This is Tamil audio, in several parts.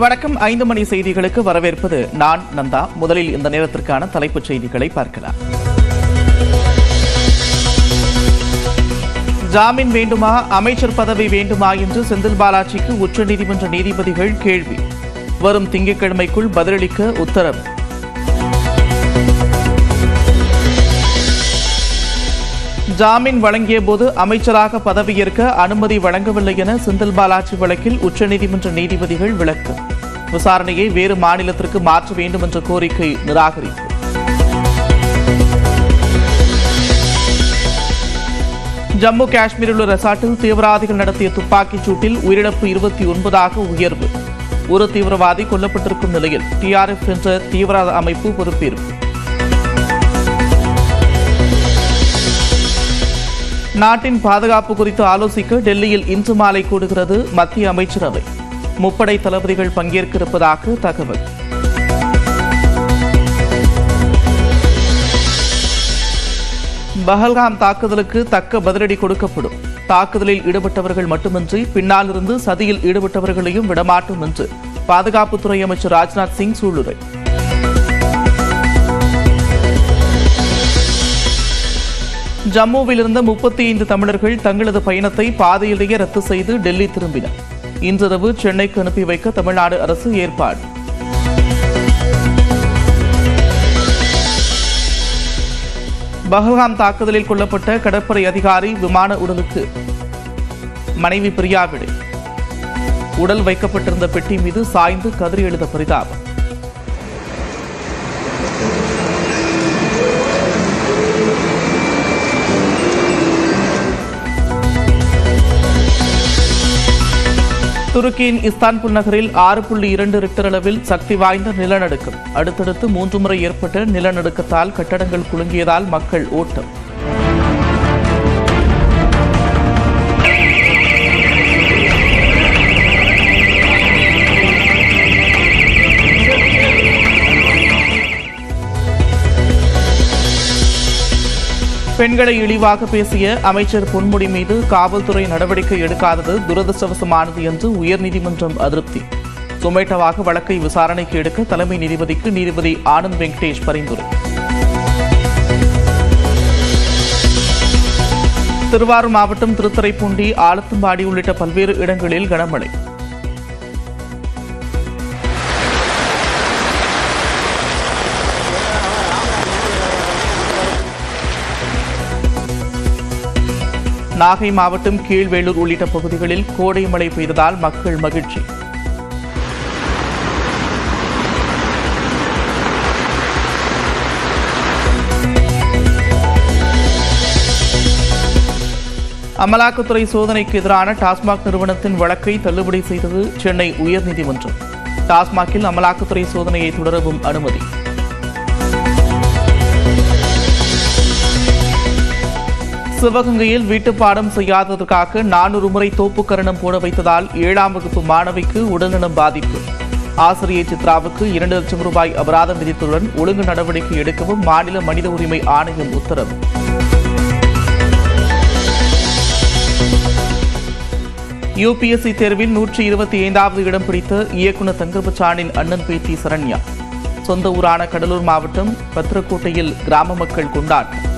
வணக்கம். ஐந்து மணி செய்திகளுக்கு வரவேற்பது நான் நந்தா. முதலில் இந்த நேரத்திற்கான தலைப்புச் செய்திகளை பார்க்கலாம். ஜாமீன் வேண்டுமா? அமைச்சர் பதவி வேண்டுமா என்று செந்தில் பாலாஜிக்கு உச்சநீதிமன்ற நீதிபதிகள் கேள்வி. வரும் திங்கட்கிழமைக்குள் பதிலளிக்க உத்தரவு. ஜாமீன் வழங்கிய போது அமைச்சராக பதவியேற்க அனுமதி வழங்கவில்லை என செந்தில் பாலாஜி வழக்கில் உச்சநீதிமன்ற நீதிபதிகள் விளக்கு. விசாரணையை வேறு மாநிலத்திற்கு மாற்ற வேண்டும் என்ற கோரிக்கை நிராகரிப்பு. ஜம்மு காஷ்மீரில் உள்ள ரெசார்ட்டில் தீவிரவாதிகள் நடத்திய துப்பாக்கிச் சூட்டில் உயிரிழப்பு இருபத்தி ஒன்பதாக உயர்வு. ஒரு தீவிரவாதி கொல்லப்பட்டிருக்கும் நிலையில் டிஆர்எஃப் என்ற தீவிரவாத அமைப்பு பொறுப்பேற்பு. நாட்டின் பாதுகாப்பு குறித்து ஆலோசிக்க டெல்லியில் இன்று மாலை கூடுகிறது மத்திய அமைச்சரவை. முப்படை தளபதிகள் பங்கேற்க இருப்பதாக தகவல். பஹல்காம் தாக்குதலுக்கு தக்க பதிலடி கொடுக்கப்படும். தாக்குதலில் ஈடுபட்டவர்கள் மட்டுமின்றி பின்னால் இருந்து சதியில் ஈடுபட்டவர்களையும் விடமாட்டும் என்று பாதுகாப்புத்துறை அமைச்சர் ராஜ்நாத் சிங் சூளுரை. ஜம்முவில் இருந்த முப்பத்தி ஐந்து தமிழர்கள் தங்களது பயணத்தை பாதையிலேயே ரத்து செய்து டெல்லி திரும்பினர். இன்றிரவு சென்னைக்கு அனுப்பி வைக்க தமிழ்நாடு அரசு ஏற்பாடு. பஹல்காம் தாக்குதலில் கொல்லப்பட்ட கடற்படை அதிகாரி விமான உடலுக்கு. மனைவி பிரியாவிடை உடல் வைக்கப்பட்டிருந்த பெட்டி மீது சாய்ந்து கதறி எழுத பரிதாபம். துருக்கியின் இஸ்தான்புல் நகரில் ஆறு புள்ளி இரண்டு ரிக்டர் அளவில் சக்தி வாய்ந்த நிலநடுக்கம். அடுத்தடுத்து மூன்று முறை ஏற்பட்ட நிலநடுக்கத்தால் கட்டடங்கள் குலுங்கியதால் மக்கள் ஓட்டம். பெண்களை இழிவாக பேசிய அமைச்சர் பொன்முடி மீது காவல்துறை நடவடிக்கை எடுக்காதது துரதிருஷ்டவசமானது என்று உயர்நீதிமன்றம் அதிருப்தி. சுமேட்டவாக வழக்கை விசாரணைக்கு எடுக்க தலைமை நீதிபதிக்கு நீதிபதி ஆனந்த் வெங்கடேஷ் பரிந்துரை. திருவாரூர் மாவட்டம் திருத்துறைப்பூண்டி ஆலத்தம்பாடி உள்ளிட்ட பல்வேறு இடங்களில் கனமழை. நாகை மாவட்டம் கீழ்வேலூர் உள்ளிட்ட பகுதிகளில் கோடை மழை பெய்ததால் மக்கள் மகிழ்ச்சி. அமலாக்கத்துறை சோதனைக்கு எதிரான டாஸ்மாக் நிறுவனத்தின் வழக்கை தள்ளுபடி செய்தது சென்னை உயர்நீதிமன்றம். டாஸ்மாகில் அமலாக்கத்துறை சோதனையை தொடரவும் அனுமதி. சிவகங்கையில் வீட்டுப்பாடம் செய்யாததற்காக நானூறு முறை தோப்புக்கரணம் போட வைத்ததால் ஏழாம் வகுப்பு மாணவிக்கு உடல்நலம் பாதிப்பு. ஆசிரியை சித்ராவுக்கு இரண்டு லட்சம் ரூபாய் அபராதம் விதித்துடன் ஒழுங்கு நடவடிக்கை எடுக்கவும் மாநில மனித உரிமை ஆணையம் உத்தரவு. யுபிஎஸ்சி தேர்வில் நூற்றி இருபத்தி ஐந்தாவது இடம் பிடித்த இயக்குநர் தங்கர்பச்சானின் அண்ணன் பேத்தி சரண்யா. சொந்த ஊரான கடலூர் மாவட்டம் பத்திரக்கோட்டையில் கிராம மக்கள் கொண்டாட்டம்.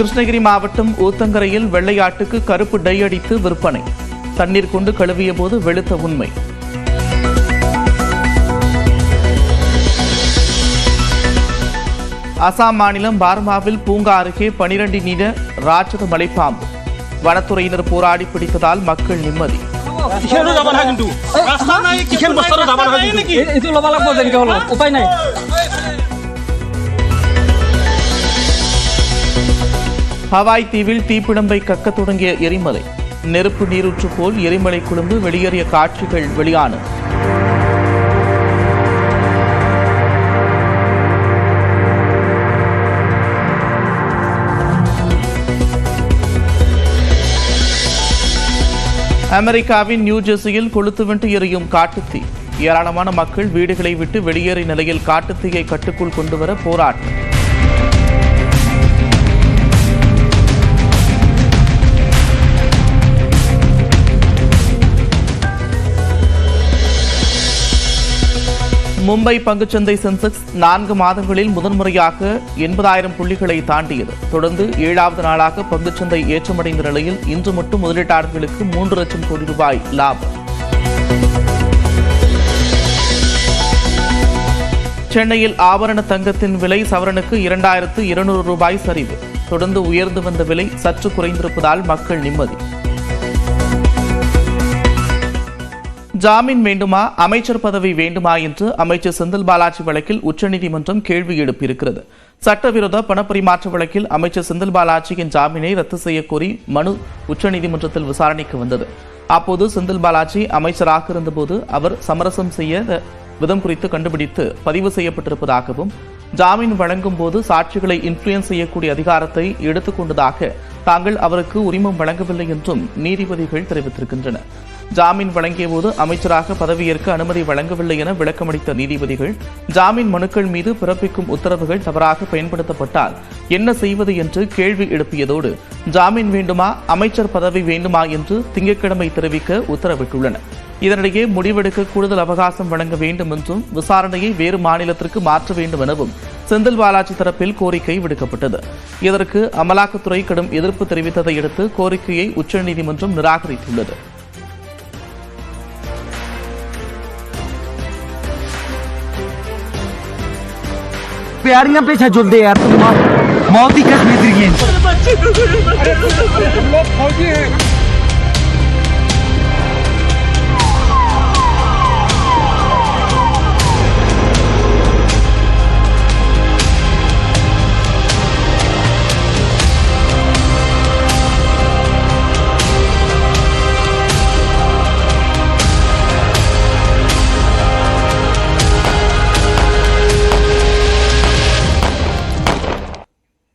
கிருஷ்ணகிரி மாவட்டம் ஊத்தங்கரையில் வெள்ளையாட்டுக்கு கருப்பு டை அடித்து விற்பனை தண்ணீர் கொண்டு கழுவிய போது வெளுத்த உண்மை அசாம் மாநிலம் பார்மாவில் பூங்கா அருகே பனிரெண்டு நீட ராட்சத மலைப்பாம்பு வனத்துறையினர் போராடி பிடித்ததால் மக்கள் நிம்மதி ஹவாய் தீவில் தீப்பிடம்பை கக்க தொடங்கிய எரிமலை. நெருப்பு நீரூற்று போல் எரிமலை குழும்பு வெளியேறிய காட்சிகள் வெளியான. அமெரிக்காவின் நியூ ஜெர்சியில் கொளுத்துவிட்டு எரியும் காட்டுத்தீ. ஏராளமான மக்கள் வீடுகளை விட்டு வெளியேறிய நிலையில் காட்டுத்தீயை கட்டுக்குள் கொண்டுவர போராட்டம். மும்பை பங்குச்சந்தை சென்செக்ஸ் நான்கு மாதங்களில் முதன்முறையாக எண்பதாயிரம் புள்ளிகளை தாண்டியது. தொடர்ந்து ஏழாவது நாளாக பங்குச்சந்தை ஏற்றமடைந்த நிலையில் இன்று மட்டும் முதலீட்டாளர்களுக்கு மூன்று லட்சம் கோடி ரூபாய் லாபம். சென்னையில் ஆபரண தங்கத்தின் விலை சவரனுக்கு இரண்டாயிரத்து இருநூறு ரூபாய் சரிவு. தொடர்ந்து உயர்ந்து வந்த விலை சற்று குறைந்திருப்பதால் மக்கள் நிம்மதி. ஜாமீன் வேண்டுமா? அமைச்சர் பதவி வேண்டுமா என்று அமைச்சர் செந்தில் பாலாஜி வழக்கில் உச்சநீதிமன்றம் கேள்வி எழுப்பியிருக்கிறது. சட்டவிரோத பணப்பரிமாற்ற வழக்கில் அமைச்சர் செந்தில் பாலாஜியின் ஜாமீனை ரத்து செய்யக்கோரி மனு உச்சநீதிமன்றத்தில் விசாரணைக்கு வந்தது. அப்போது செந்தில் பாலாஜி அமைச்சராக இருந்தபோது அவர் சமரசம் செய்ய விதம் குறித்து கண்டுபிடித்து பதிவு செய்யப்பட்டிருப்பதாகவும் ஜாமீன் வழங்கும் போது சாட்சிகளை இன்ஃபுளுயன்ஸ் செய்யக்கூடிய அதிகாரத்தை எடுத்துக்கொண்டதாக தாங்கள் அவருக்கு உரிமம் வழங்கவில்லை என்றும் நீதிபதிகள் தெரிவித்திருக்கின்றனர். ஜாமீன் வழங்கிய போது அமைச்சராக பதவியேற்க அனுமதி வழங்கவில்லை என விளக்கமளித்த நீதிபதிகள் ஜாமீன் மனுக்கள் மீது பிறப்பிக்கும் உத்தரவுகள் தவறாக பயன்படுத்தப்பட்டால் என்ன செய்வது என்று கேள்வி எழுப்பியதோடு ஜாமீன் வேண்டுமா அமைச்சர் பதவி வேண்டுமா என்று திங்கட்கிழமை தெரிவிக்க உத்தரவிட்டுள்ளனர் இதனிடையே முடிவெடுக்க கூடுதல் அவகாசம் வழங்க வேண்டும் என்றும் விசாரணையை வேறு மாநிலத்திற்கு மாற்ற வேண்டும் எனவும் செந்தில் பாலாஜி தரப்பில் கோரிக்கை விடுக்கப்பட்டது. இதற்கு அமலாக்கத்துறை கடும் எதிர்ப்பு தெரிவித்ததை அடுத்து கோரிக்கையை உச்சநீதிமன்றம் நிராகரித்துள்ளது. प्यारियां पे छुल दे यार तुम मौत मौत ही कसम जिंदगी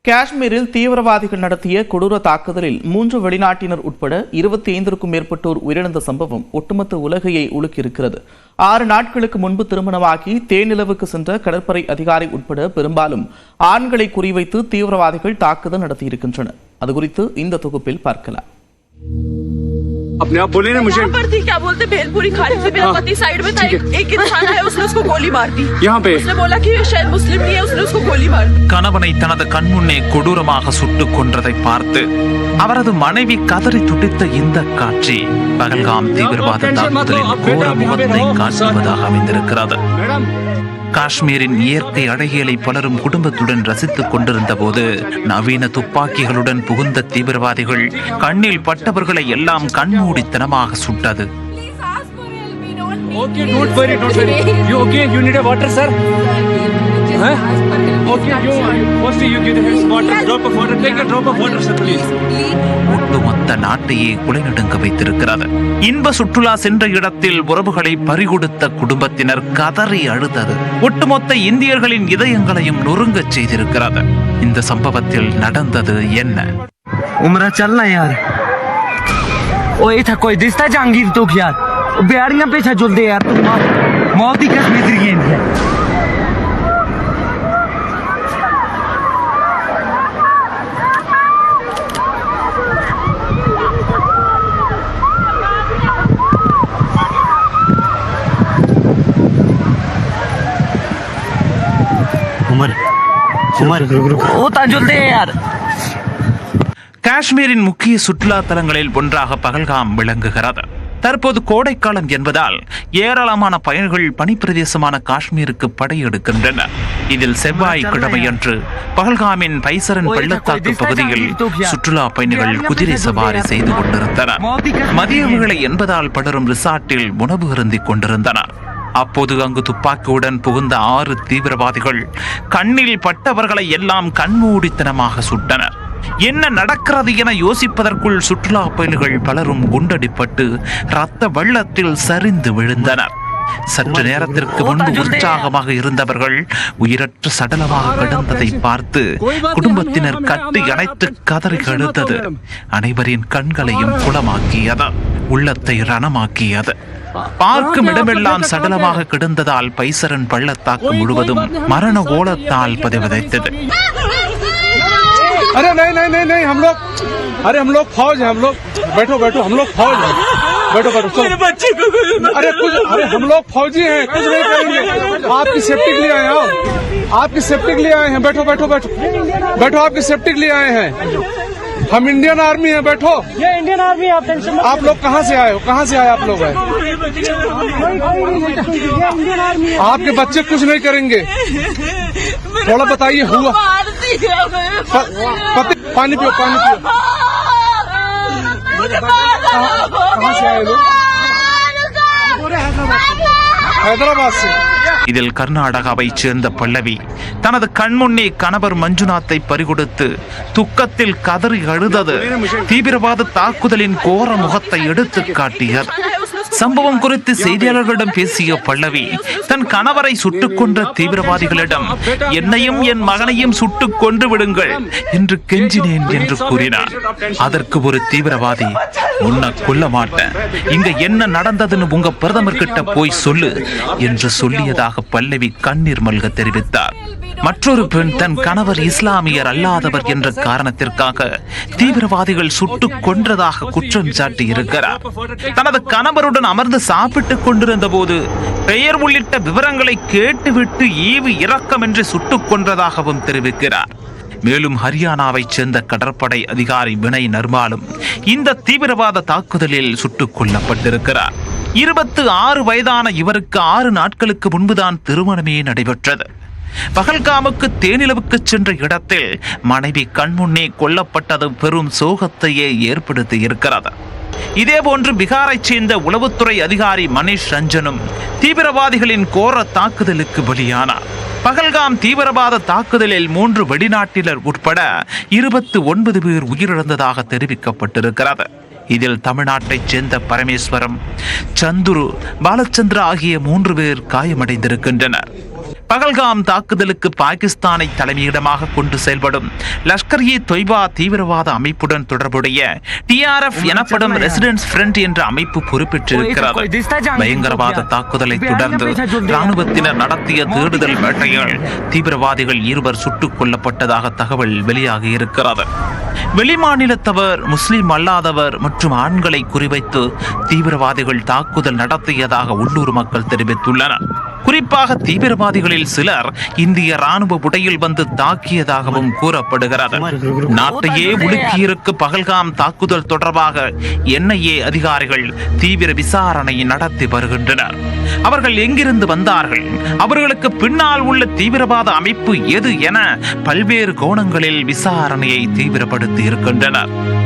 காஷ்மீரில் தீவிரவாதிகள் நடத்திய கொடூர தாக்குதலில் மூன்று வெளிநாட்டினர் உட்பட இருபத்தி ஐந்திற்கும் மேற்பட்டோர் உயிரிழந்த சம்பவம் ஒட்டுமொத்த உலகையை உலுக்கியிருக்கிறது. ஆறு நாட்களுக்கு முன்பு திருமணமாகி தேனிலவுக்கு சென்ற கடற்படை அதிகாரி உட்பட பெரும்பாலும் ஆண்களை குறிவைத்து தீவிரவாதிகள் தாக்குதல் நடத்தியிருக்கின்றனர். அது குறித்து இந்த தொகுப்பில் பார்க்கலாம். अपने आप बोले ना मुझे यहाँ पर थी क्या बोलते भेलपुरी खाने से मेरा पति साइड में था एक एक इंसान आया उसने उसको गोली मार दी यहाँ पे उसने बोला कि ये शायद मुस्लिम नहीं है उसने उसको गोली मार दी கணவனை தனது கண்முன்னே கொடூரமாக சுட்டுக் கொன்றதை பார்த்து அவரது மனைவி கதறி துடித்த இந்த காட்சி பகல்காம் தீவிரவாத தாக்குதலின் கோர முகத்தை காட்டுவதாக அமைந்திருக்கிறது मैडम காஷ்மீரின் இயற்கை அழகியலை பலரும் குடும்பத்துடன் ரசித்துக் கொண்டிருந்த போது நவீன துப்பாக்கிகளுடன் புகுந்த தீவிரவாதிகள் கண்ணில் பட்டவர்களை எல்லாம் கண்மூடித்தனமாக சுட்டது Okay, don't worry, don't worry. You okay? You need a water, sir? sir okay you first you give him water drop of water take a drop of water sir please ஒட்டுமொத்த நாட்டையே குலைநடுங்க வைத்திருக்கிறது இன்ப சுற்றுலா சென்ற இடத்தில் உறவுகளை பறிகொடுத்த குடும்பத்தினர் கதறி அழுதது ஒட்டுமொத்த இந்தியர்களின் இதயங்களையும் நொறுங்கச் செய்திருக்கிறது இந்த சம்பவத்தில் நடந்தது என்ன उमरा चलना यार ओ ये था कोई रिश्ता जहांगीर तो यार प्यारियां पे छुल दे यार तुम मौत मौत ही कसम जिंदगी है காஷ்மீரின் முக்கிய சுற்றுலா தலங்களில் ஒன்றாக பகல்காம் விளங்குகிறது. தற்போது கோடைக்காலம் என்பதால் ஏராளமான பயணிகள் பனிப்பிரதேசமான காஷ்மீருக்கு படையெடுக்கின்றனர் இதில் செவ்வாய் கிழமையன்று பகல்காமின் பைசரன் பள்ளத்தாக்கு பகுதியில் சுற்றுலா பயணிகள் குதிரை சவாரி செய்து கொண்டிருந்தனர். மதிய விலை என்பதால் பலரும் ரிசார்ட்டில் உணவு அருந்திக் கொண்டிருந்தனர். அப்போது அங்கு துப்பாக்கியுடன் புகுந்த ஆறு தீவிரவாதிகள் கண்ணில் பட்டவர்களை எல்லாம் கண்மூடித்தனமாக சுட்டனர். என்ன நடக்கிறது என யோசிப்பதற்குள் சுற்றுலா பயணிகள் பலரும் குண்டடிப்பட்டு ரத்த வெள்ளத்தில் சரிந்து விழுந்தனர். சற்று நேரத்திற்கு முன்பு உற்சாகமாக இருந்தவர்கள் உயிரற்ற சடலமாக கிடந்ததை பார்த்து குடும்பத்தினர் கட்டி அணைத்து கதறி கழுத்தது. அனைவரின் கண்களையும் குளமாக்கியது. உள்ளத்தை ரணமாக்கியது பார்க்கும் இடமெல்லாம் சடலமாக கிடந்ததால் பைசரன் பள்ளத்தாக்கு முழுவதும் மரண ஓலத்தால் பதிவதைத்தது अरे नहीं नहीं नहीं नहीं हम लोग अरे हम लोग फौज हैं हम लोग बैठो बैठो हम लोग फौज हैं बैठो बैठो चलो। बच्चे को गोली मार अरे कुछ अरे हम लोग फौजी हैं कुछ नहीं करेंगे आपकी सेफ्टी के लिए आए हैं आओ। आपकी सेफ्टी के लिए आए हैं बैठो बैठो बैठो बैठो आपकी सेफ्टी के लिए आए हैं हम इंडियन आर्मी हैं बैठो ये इंडियन आर्मी आप टेंशन आप लोग कहाँ से आए हो कहाँ से आए आप लोग हैं आपके बच्चे कुछ नहीं करेंगे थोड़ा बताइए हुआ मारती है मेरे प- पति पानी पियो पानी पियो कहाँ कहाँ से आए लोग हैदराबाद से இதில் கர்நாடகாவைச் சேர்ந்த பல்லவி தனது கண்முன்னே கணவர் மஞ்சுநாத்தை பறிகொடுத்து துக்கத்தில் கதறி அழுதது. தீவிரவாத தாக்குதலின் கோர முகத்தை எடுத்து காட்டியது சம்பவம் குறித்து செய்தியாளர்களிடம் பேசிய பல்லவி தன் கணவரை சுட்டுக் கொன்ற தீவிரவாதிகளிடம் என்னையும் என் மகனையும் சுட்டுக் கொன்று விடுங்கள் என்று கெஞ்சினேன் என்று கூறினார். அதற்கு ஒரு தீவிரவாதி உன்னை கொல்ல மாட்டேன். இங்க என்ன நடந்ததுன்னு உங்க பிரதமர் கிட்ட போய் சொல்லு என்று சொல்லியதாக பல்லவி கண்ணீர் மல்க தெரிவித்தார். மற்றொரு பெண் தன் கணவர் இஸ்லாமியர் அல்லாதவர் என்ற காரணத்திற்காக தீவிரவாதிகள் சுட்டுக் கொன்றதாக குற்றம் சாட்டி இருக்கிறார் தனது கணவருடன் அமர்ந்து சாப்பிட்டுக் கொண்டிருந்த போது பெயர் உள்ளிட்ட விவரங்களை கேட்டுவிட்டு ஈவு இரக்கமின்றி சுட்டுக் கொன்றதாகவும் தெரிவிக்கிறார். மேலும் ஹரியானாவைச் சேர்ந்த கடற்படை அதிகாரி வினய் நர்மாலும் இந்த தீவிரவாத தாக்குதலில் சுட்டுக் கொல்லப்பட்டிருக்கிறார். இருபத்து ஆறு வயதான இவருக்கு ஆறு நாட்களுக்கு முன்புதான் திருமணமே நடைபெற்றது. பகல்காமுக்கு தேனிலவுக்கு சென்ற இடத்தில் மனைவி கண்முன்னே கொல்லப்பட்டது பெரும் சோகத்தையே ஏற்படுத்தி இருக்கிறது இதேபோன்று பீகாரைச் சேர்ந்த உளவுத்துறை அதிகாரி மணிஷ் ரஞ்சனும் தீவிரவாதிகளின் கோர தாக்குதலுக்கு பலியானார். பகல்காம் தீவிரவாத தாக்குதலில் மூன்று வெளிநாட்டினர் உட்பட இருபத்து ஒன்பது பேர் உயிரிழந்ததாக தெரிவிக்கப்பட்டிருக்கிறது. இதில் தமிழ்நாட்டைச் சேர்ந்த பரமேஸ்வரம் சந்துரு பாலச்சந்திரா ஆகிய மூன்று பேர் காயமடைந்திருக்கின்றனர். பகல்காம் தாக்குதலுக்கு பாகிஸ்தானை தலைமையிடமாக கொண்டு செயல்படும் லஷ்கர் இ தொய்பா தீவிரவாத அமைப்புடன் தொடர்புடைய டிஆர்எஃப் எனப்படும் ரெசிடென்ஸ் ஃப்ரண்ட் என்ற அமைப்பு பொறுப்பேற்றிருக்கிறது. பயங்கரவாத தாக்குதலை தொடர்ந்து ராணுவத்தினர் நடத்திய தேடுதல் வேட்டையில் தீவிரவாதிகள் இருவர் சுட்டுக் கொல்லப்பட்டதாக தகவல் வெளியாகி இருக்கிறது. வெளிமாநிலத்தவர் முஸ்லிம் அல்லாதவர் மற்றும் ஆண்களை குறிவைத்து தீவிரவாதிகள் தாக்குதல் நடத்தியதாக உள்ளூர் மக்கள் தெரிவித்துள்ளனர். குறிப்பாக தீவிரவாதிகளில் சிலர் இந்திய ராணுவ உடையில் வந்து தாக்கியதாகவும் கூறப்படுகிறது. நாட்டையே உலுக்கியிருக்கு பகல்காம் தாக்குதல் தொடர்பாக என்ஐஏ அதிகாரிகள் தீவிர விசாரணை நடத்தி வருகின்றனர். அவர்கள் எங்கிருந்து வந்தார்கள்? அவர்களுக்கு பின்னால் உள்ள தீவிரவாத அமைப்பு எது என பல்வேறு கோணங்களில் விசாரணையை தீவிரப்படுத்தி இருக்கின்றனர்.